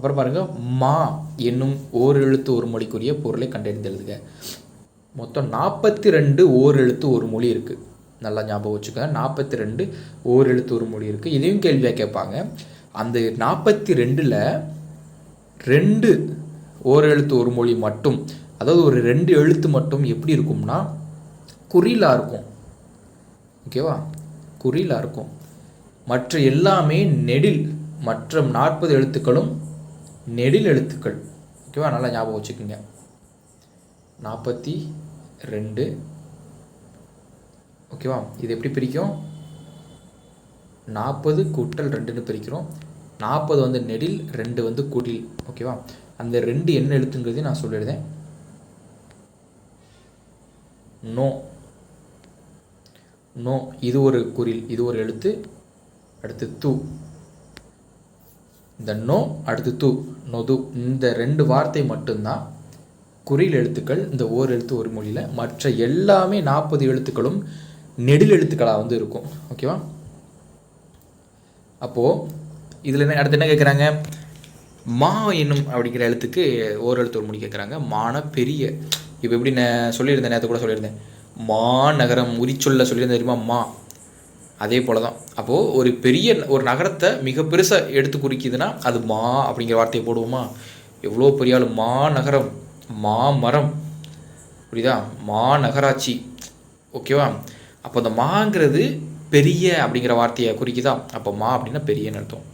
அப்புறம் பாருங்கள் மா என்னும் ஓர் எழுத்து ஒரு மொழிக்குரிய பொருளை கண்டறிந்து எழுதுக மொத்தம் நாற்பத்தி ரெண்டு ஓர் எழுத்து ஒரு மொழி இருக்குது நல்லா ஞாபகம் வச்சுக்கோங்க நாற்பத்தி ரெண்டு ஓர் எழுத்து ஒரு மொழி இருக்குது இதையும் கேள்வியாக கேட்பாங்க. அந்த நாற்பத்தி ரெண்டில் ரெண்டு ஓர் எழுத்து ஒரு மொழி மட்டும் அதாவது ஒரு ரெண்டு எழுத்து மட்டும் எப்படி இருக்கும்னா குறிலாக இருக்கும். ஓகேவா குறிலாக இருக்கும். மற்ற எல்லாமே நெடில் மற்ற நாற்பது எழுத்துக்களும் நெடில் எழுத்துக்கள். ஓகேவா நல்லா ஞாபகம் வச்சுக்கோங்க. நாற்பத்தி ரெண்டு. ஓகேவா இது எப்படி பிரிக்கும் நாற்பது கூட்டல் ரெண்டுன்னு பிரிக்கிறோம். நாற்பது வந்து நெடில் ரெண்டு வந்து குடில் ஓகேவா அந்த ரெண்டு என்ன எழுத்துங்கிறதையும் நான் சொல்லிடுதேன் நோ. நோ. இது ஒரு குரில் இது ஒரு எழுத்து. அடுத்து தூ. இந்த நோ அடுத்து து. நொது இந்த ரெண்டு வார்த்தை மட்டும்தான். குறியில் எழுத்துக்கள் இந்த ஓர் எழுத்து ஒரு மொழியில். மற்ற எல்லாமே நாற்பது எழுத்துக்களும் நெடில் எழுத்துக்களாக வந்து இருக்கும். ஓகேவா அப்போது இதில் என்ன அடுத்து என்ன கேட்குறாங்க மா என்னும் அப்படிங்கிற எழுத்துக்கு ஓர் எழுத்து ஒரு மொழி கேட்குறாங்க மான பெரிய. இப்போ எப்படி நான் சொல்லியிருந்தேன் நேற்று கூட சொல்லியிருந்தேன். மா நகரம் உரிச்சொல்ல சொல்லியிருந்தேன் தெரியுமா? மா. அதே போல தான் அப்போது ஒரு பெரிய ஒரு நகரத்தை மிக பெருசாக எடுத்து குறிக்குதுன்னா அது மா அப்படிங்கிற வார்த்தையை போடுவோமா? எவ்வளோ பெரிய ஆள். மா நகரம் மா மரம். புரியுதா? மா நகராட்சி. ஓகேவா? அப்போ அந்த மாங்கிறது பெரிய அப்படிங்கிற வார்த்தையை குறிக்குதா? அப்போ மா அப்படின்னா பெரியன்னு அர்த்தம்.